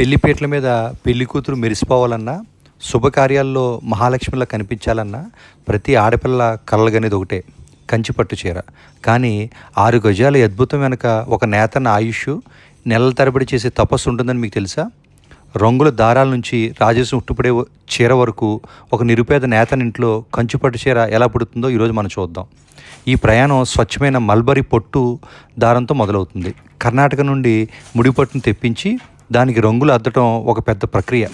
పెళ్ళిపీటల మీద పెళ్ళి కూతురు మెరిసిపోవాలన్నా శుభకార్యాల్లో మహాలక్ష్మిలా కనిపించాలన్నా ప్రతి ఆడపిల్ల కలగనేది ఒకటే కంచిపట్టు చీర. కానీ ఆరు గజాల అద్భుతం వెనుక ఒక నేతన్న ఆయుష్ నెలల తరబడి చేసే తపస్సు ఉంటుందని మీకు తెలుసా? రంగుల దారాల నుంచి రాజేశం ఉట్టుపడే చీర వరకు ఒక నిరుపేద నేతనింట్లో కంచుపట్టు చీర ఎలా పుడుతుందో ఈరోజు మనం చూద్దాం. ఈ ప్రయాణం స్వచ్ఛమైన మల్బరీ పొట్టు దారంతో మొదలవుతుంది. కర్ణాటక నుండి ముడిపట్టును తెప్పించి దానికి రంగులు అద్దటం ఒక పెద్ద ప్రక్రియ.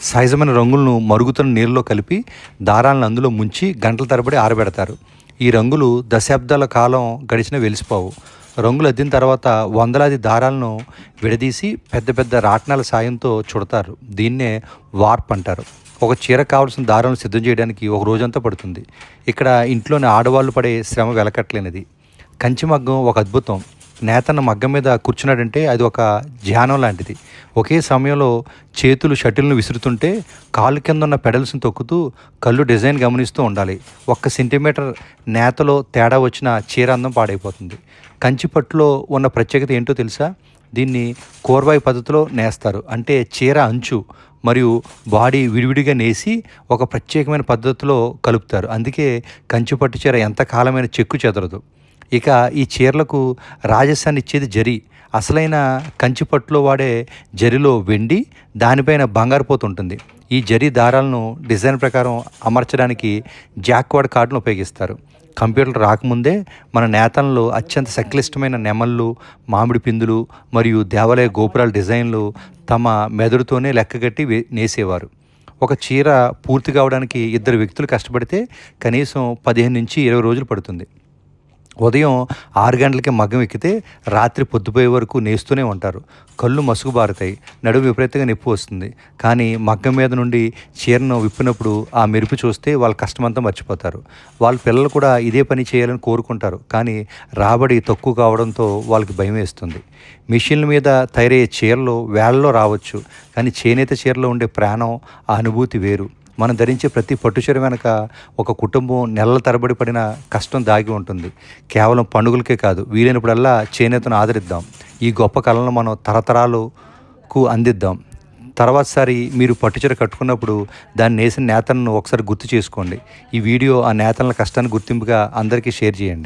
సహజమైన రంగులను మరుగుతున్న నీళ్ళలో కలిపి దారాలను అందులో ముంచి గంటల తరబడి ఆరబెడతారు. ఈ రంగులు దశాబ్దాల కాలం గడిచిన వెలిసిపోవు. రంగులు అద్దిన తర్వాత వందలాది దారాలను విడదీసి పెద్ద పెద్ద రాట్నాల సాయంతో చుడతారు. దీన్నే వార్ప్ అంటారు. ఒక చీర కావాల్సిన దారాలను సిద్ధం చేయడానికి ఒక రోజంతా పడుతుంది. ఇక్కడ ఇంట్లోని ఆడవాళ్ళు పడే శ్రమ వెలకట్లేనిది కంచి మగ్గం ఒక అద్భుతం. నేతన్న మగ్గం మీద కూర్చున్నాడంటే అది ఒక ధ్యానం లాంటిది. ఒకే సమయంలో చేతులు షటిల్ను విసురుతుంటే కాళ్ళు కింద ఉన్న పెడల్స్ని తొక్కుతూ కళ్ళు డిజైన్ గమనిస్తూ ఉండాలి. ఒక్క సెంటీమీటర్ నేతలో తేడా వచ్చిన చీర అందం పాడైపోతుంది. కంచిపట్టులో ఉన్న ప్రత్యేకత ఏంటో తెలుసా? దీన్ని కోర్వాయి పద్ధతిలో నేస్తారు. అంటే చీర అంచు మరియు బాడీ విడివిడిగా నేసి ఒక ప్రత్యేకమైన పద్ధతిలో కలుపుతారు. అందుకే కంచిపట్టు చీర ఎంత కాలమైన చెక్కు చెదరదు. ఇక ఈ చీరలకు రాజస్థాన్ ఇచ్చేది జరి. అసలైన కంచిపట్టులో వాడే జరిలో వెండి దానిపైన బంగారుపోతు ఉంటుంది. ఈ జరి దారాలను డిజైన్ ప్రకారం అమర్చడానికి జాక్వాడ్ కార్డును ఉపయోగిస్తారు. కంప్యూటర్ రాకముందే మన నేతల్లో అత్యంత సంక్లిష్టమైన నెమళ్ళు మామిడి పిందులు మరియు దేవాలయ గోపురాల డిజైన్లు తమ మెదడుతోనే లెక్కగట్టి వే- నేసేవారు. ఒక చీర పూర్తి కావడానికి ఇద్దరు వ్యక్తులు కష్టపడితే కనీసం పదిహేను నుంచి ఇరవై రోజులు పడుతుంది. ఉదయం ఆరు గంటలకి మగ్గం ఎక్కితే రాత్రి పొద్దుపోయే వరకు నేస్తూనే ఉంటారు. కళ్ళు మసుగుబారుతాయి. నడుము విపరీతంగా నొప్పి వస్తుంది. కానీ మగ్గం మీద నుండి చీరను విప్పినప్పుడు ఆ మెరుపు చూస్తే వాళ్ళ కష్టమంతా మర్చిపోతారు. వాళ్ళ పిల్లలు కూడా ఇదే పని చేయాలని కోరుకుంటారు. కానీ రాబడి తక్కువ కావడంతో వాళ్ళకి భయం వేస్తుంది. మిషన్ల మీద తయారయ్యే చీరలు వేళ్ళలో రావచ్చు. కానీ చేనేత చీరలో ఉండే ప్రాణం ఆ అనుభూతి వేరు. మనం ధరించే ప్రతి పట్టుచీర వెనక ఒక కుటుంబం నెలల తరబడి పడిన కష్టం దాగి ఉంటుంది. కేవలం పండుగలకే కాదు వీలైనప్పుడల్లా చేనేతను ఆదరిద్దాం. ఈ గొప్ప కళను మనం తరతరాలకు అందిద్దాం. తర్వాతసారి మీరు పట్టుచీర కట్టుకున్నప్పుడు దాన్ని నేసిన నేతలను ఒకసారి గుర్తు చేసుకోండి. ఈ వీడియో ఆ నేతల కష్టాన్ని గుర్తింపుగా అందరికీ షేర్ చేయండి.